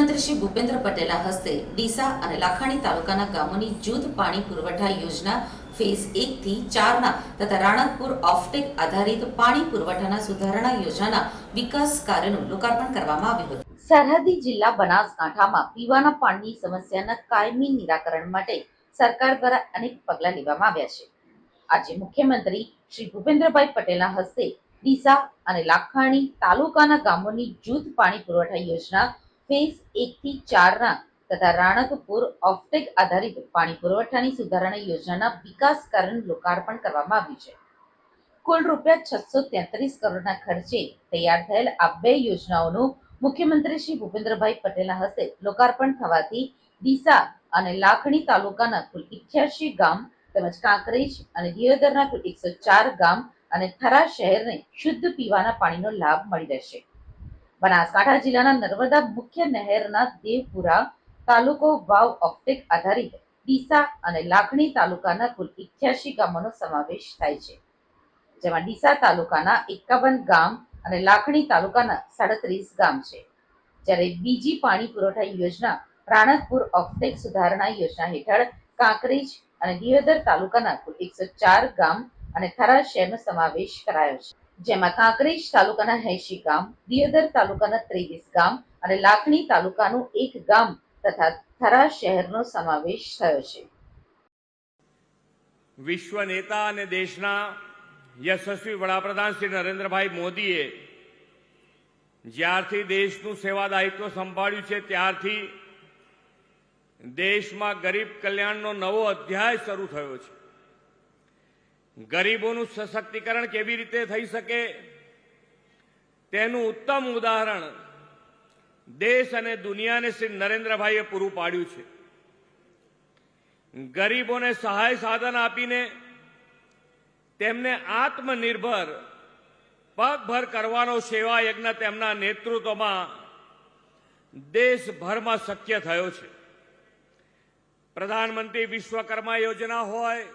મુખ્યમંત્રી શ્રી ભૂપેન્દ્ર પટેલના હસ્તે ડીસા અને લાખાણી તાલુકાના ગામોની જૂથ પાણી પુરવઠા યોજના ફેઝ એક થી ચારના તથા રાણકપુર ઓફટેક આધારિત પાણી પુરવઠાના સુધારણા યોજનાના વિકાસ કાર્યનું લોકાર્પણ કરવામાં આવ્યું હતું. સરહદી જિલ્લા બનાસકાંઠામાં પીવાના પાણીની સમસ્યાના કાયમી નિરાકરણ માટે સરકાર દ્વારા અનેક પગલાં લેવામાં આવ્યા છે. આજે મુખ્યમંત્રી શ્રી ભૂપેન્દ્રભાઈ પટેલના હસ્તે ડીસા અને લાખાણી તાલુકાના ગામોની જૂથ પાણી પુરવઠા યોજના ફેઝ એક થી ચારના તથા રાણકપુર ઓફટેક આધારિત પાણી પુરવઠાની સુધારણા યોજનાના વિકાસ કાર્યનું લોકાર્પણ કરવામાં આવ્યું છે. કુલ રૂપિયા છસો તેત્રીસ કરોડના ખર્ચે તૈયાર થયેલ આ બે યોજનાઓનું મુખ્યમંત્રી શ્રી ભૂપેન્દ્રભાઈ પટેલના હસ્તે લોકાર્પણ થવાથી ડીસા અને લાખણી તાલુકાના કુલ ઇઠ્યાસી ગામ તેમજ કાંકરેજ અને દિયોદરના કુલ એકસો ચાર ગામ અને થરા શહેરને શુદ્ધ પીવાના પાણીનો લાભ મળી રહેશે. બનાસકાંઠા જિલ્લાના નર્મદા મુખ્ય નહેરના દેવપુરા તાલુકો વાવ ઓફટેક આધારિત ડીસા અને લાખણી તાલુકાના કુલ ઇઠ્યાસી ગામોનો સમાવેશ થાય છે. જેમાં ડીસા તાલુકાના એકાવન ગામ અને લાખણી તાલુકાના સાડત્રીસ ગામ છે. જ્યારે બીજી પાણી પુરવઠા યોજના રાણકપુર ઓફટેક સુધારણા યોજના હેઠળ કાંકરેજ અને દિયોદર તાલુકાના કુલ એકસો ચાર ગામ અને થરા શહેરનો સમાવેશ કરાયો છે. જેમાં કાંકરેજ તાલુકાના એસી ગામ, દિયોદર તાલુકાના ત્રેવીસ ગામ અને લાખણી તાલુકાનું એક ગામ તથા થરા શહેરનો સમાવેશ થયો છે. વિશ્વ નેતા અને દેશના યશસ્વી વડાપ્રધાન શ્રી નરેન્દ્રભાઈ મોદીએ જ્યારથી દેશનું સેવા દાયિત્વ સંભાળ્યું છે, ત્યારથી દેશમાં ગરીબ કલ્યાણનો નવો અધ્યાય શરૂ થયો છે. ગરીબોનું સશક્તિકરણ કેવી રીતે થઈ શકે? તેનું ઉત્તમ ઉદાહરણ દેશ અને દુનિયાને શ્રી નરેન્દ્રભાઈએ પૂરું પાડ્યું છે. ગરીબોને સહાય સાધન આપીને તેમને આત્મનિર્ભર, પગભર કરવાનો સેવા યજ્ઞ તેમના નેતૃત્વમાં દેશભરમાં શક્ય થયો છે. પ્રધાનમંત્રી વિશ્વકર્મા યોજના હોય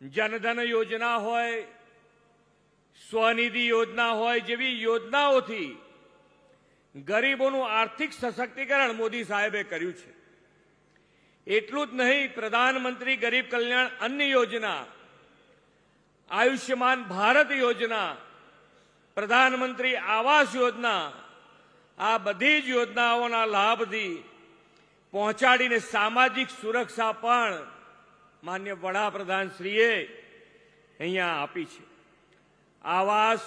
જનધન યોજના હોય, સ્વનિધિ યોજના હોય જેવી યોજનાઓથી ગરીબોનું આર્થિક સશક્તિકરણ મોદી સાહેબે કર્યું છે. એટલું જ નહીં, પ્રધાનમંત્રી ગરીબ કલ્યાણ અન્ન યોજના, આયુષ્યમાન ભારત યોજના, પ્રધાનમંત્રી આવાસ યોજના, આ બધી જ યોજનાઓના લાભથી પહોંચાડીને સામાજિક સુરક્ષા પણ માન્ય વડાપ્રધાન શ્રીએ અહીંયા આપી છે. આવાસ,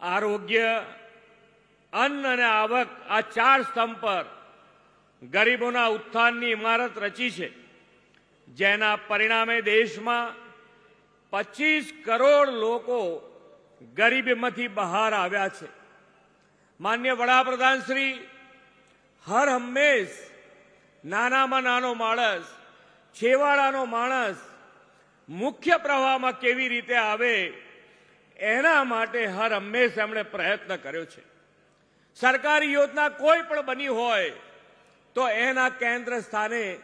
આરોગ્ય, અન્ન અને આવક આ ચાર સ્તંભ પર ગરીબોના ઉત્થાનની ઇમારત રચી છે. જેના પરિણામે દેશમાં પચીસ કરોડ લોકો ગરીબીમાંથી બહાર આવ્યા છે. માન્ય વડાપ્રધાન શ્રી હર હંમેશ નાનામાં નાનો માણસ છેવાડાનો માણસ મુખ્ય પ્રવાહમાં કેવી રીતે આવે, એના માટે હર હંમેશ એમણે પ્રયત્ન કર્યો છે. સરકારી યોજના કોઈ પણ બની હોય, તો એના કેન્દ્ર સ્થાને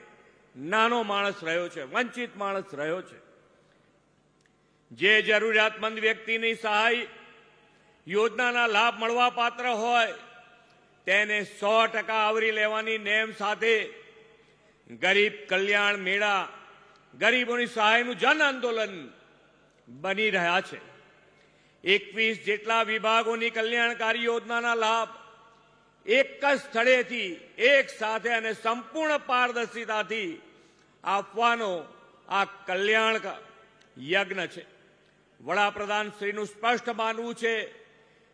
નાનો માણસ રહ્યો છે, વંચિત માણસ રહ્યો છે. જે જરૂરિયાતમંદ વ્યક્તિની સહાય, યોજનાના લાભ મળવા પાત્ર હોય, તેને સો ટકા આવરી લેવાની નેમ સાથે ગરીબ કલ્યાણ મેળા ગરીબોની સહાયનું જન આંદોલન બની રહ્યા છે. એકવીસ જેટલા વિભાગોની કલ્યાણકારી યોજનાના લાભ એક જ સ્થળેથી એક સાથે અને સંપૂર્ણ પારદર્શિતાથી આપવાનો આ કલ્યાણ યજ્ઞ છે. વડાપ્રધાન શ્રીનું સ્પષ્ટ માનવું છે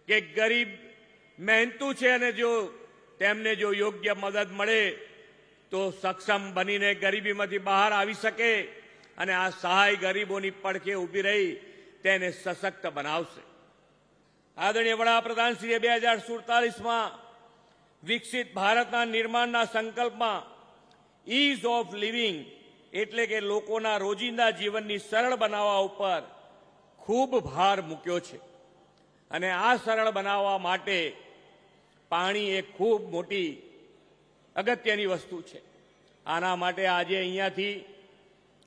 કે ગરીબ મહેનતુ છે અને જો તેમને જો યોગ્ય મદદ મળે તો સક્ષમ બનીને ગરીબીમાંથી બહાર આવી શકે અને આ સહાય ગરીબોની પડખે ઊભી રહી તેને સશક્ત બનાવશે. આદરણીય વડાપ્રધાન શ્રીએ બે હજાર સુડતાલીસમાં વિકસિત ભારતના નિર્માણના સંકલ્પમાં ઇઝ ઓફ લિવિંગ એટલે કે લોકોના રોજિંદા જીવનની સરળ બનાવવા ઉપર ખૂબ ભાર મૂક્યો છે. અને આ સરળ બનાવવા માટે પાણી એ ખૂબ મોટી અગત્યની વસ્તુ છે. આના માટે આજે અહીંયાથી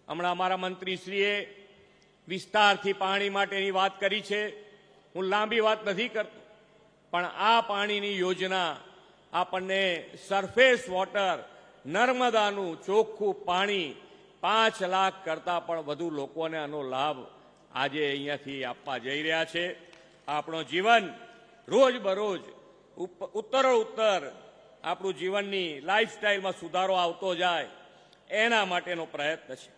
હમણાં અમારા મંત્રીશ્રીએ વિસ્તારથી પાણી માટેની વાત કરી છે. હું લાંબી વાત નથી કરતો, પણ આ પાણીની યોજના આપણને સરફેસ વોટર નર્મદાનું ચોખ્ખું પાણી પાંચ લાખ કરતાં પણ વધુ લોકોને આનો લાભ આજે અહીંયાથી આપવા જઈ રહ્યા છે. આપણો જીવન રોજ બરોજ ઉપ- ઉત્તરો ઉત્તર આપણું જીવનની લાઈફસ્ટાઈલમાં સુધારો આવતો જાય એના માટેનો પ્રયત્ન છે.